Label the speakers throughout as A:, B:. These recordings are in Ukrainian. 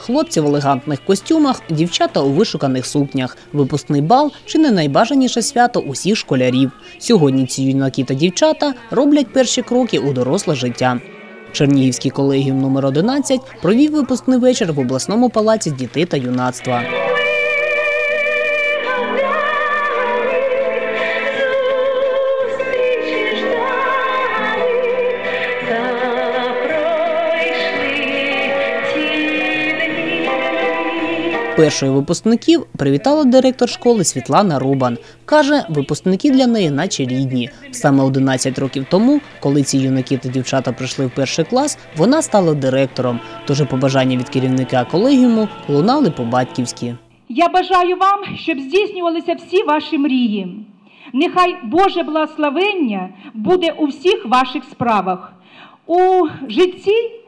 A: Хлопці в елегантних костюмах, дівчата у вишуканих сукнях. Випускний бал чи не найбажаніше свято усіх школярів. Сьогодні ці юнаки та дівчата роблять перші кроки у доросле життя. Чернігівський колегіум номер 11 провів випускний вечір в обласному палаці дітей та юнацтва. Першою випускників привітала директор школи Світлана Рубан. Каже, випускники для неї наче рідні. Саме 11 років тому, коли ці юнаки та дівчата прийшли в перший клас, вона стала директором. Тож побажання від керівника колегіуму лунали по-батьківськи.
B: Я бажаю вам, щоб здійснювалися всі ваші мрії. Нехай Боже благословення буде у всіх ваших справах. У житті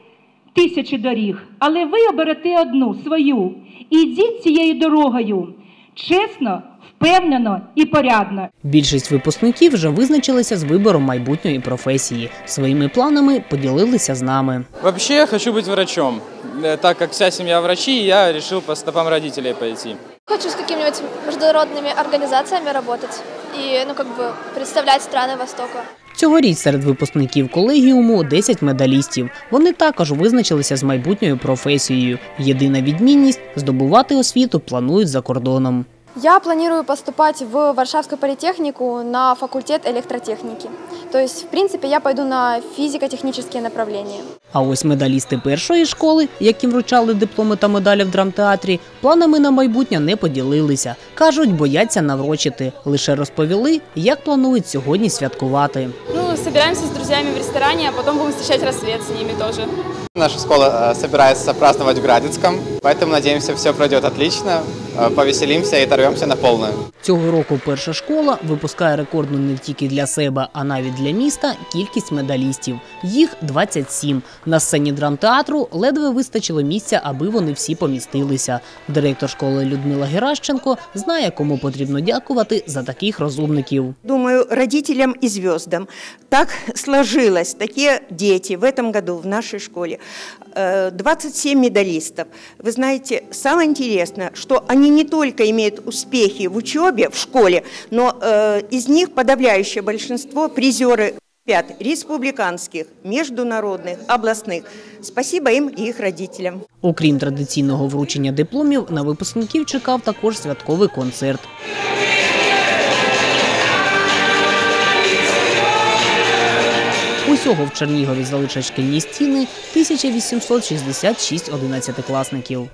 B: тисячі доріг, але ви оберете одну свою. І йдіть цією дорогою чесно, впевнено і порядно.
A: Більшість випускників вже визначилися з вибором майбутньої професії. Своїми планами поділилися з нами.
C: Вообще я хочу быть врачом. Э, Так как вся семья врачи, я решил по стопам родителей пойти.
D: Хочу с какими-нибудь международными организациями работать и, ну, как бы, представлять страны Востока.
A: Цьогоріч серед випускників колегіуму 10 медалістів. Вони також визначилися з майбутньою професією. Єдина відмінність здобувати освіту планують за кордоном.
D: Я планую поступати в Варшавську політехніку на факультет электротехники. То есть, в принципе, я пойду на физико-технические направления.
A: А ось медалісти першої школи, яким вручали дипломи та медалі в драмтеатрі, планами на майбутнє не поділилися. Кажуть, бояться наврочити. Лише розповіли, як планують сьогодні святкувати.
E: Ну, собираемся с друзьями в ресторане, а потом будем встречать рассвет с ними тоже.
F: Наша школа э, собирается праздновать в Градицком, поэтому надеемся, все пройдет отлично, э, повеселимся и оторвемся на повну.
A: Цього року перша школа випускає рекордну не тільки для себе, а навіть для міста кількість медалістів. Їх 27. На сцені драмтеатру ледве вистачило місця, аби вони всі помістилися. Директор школи Людмила Геращенко знає, кому потрібно дякувати за таких розумників.
G: Думаю, родителям и звездам. Так сложилось, такие дети в этом году в нашей школе. Э, 27 медалистов. Вы знаете, самое интересное, что они не только имеют успехи в учебе, в школе, но э, из них подавляющее большинство призеры пят республиканских, международных, областных. Спасибо им и их родителям.
A: Окрім традиційного вручення дипломів, на випускників чекав також святковий концерт. Усього в Чернігові залишать шкільні стіни 1866 одинадцятикласників.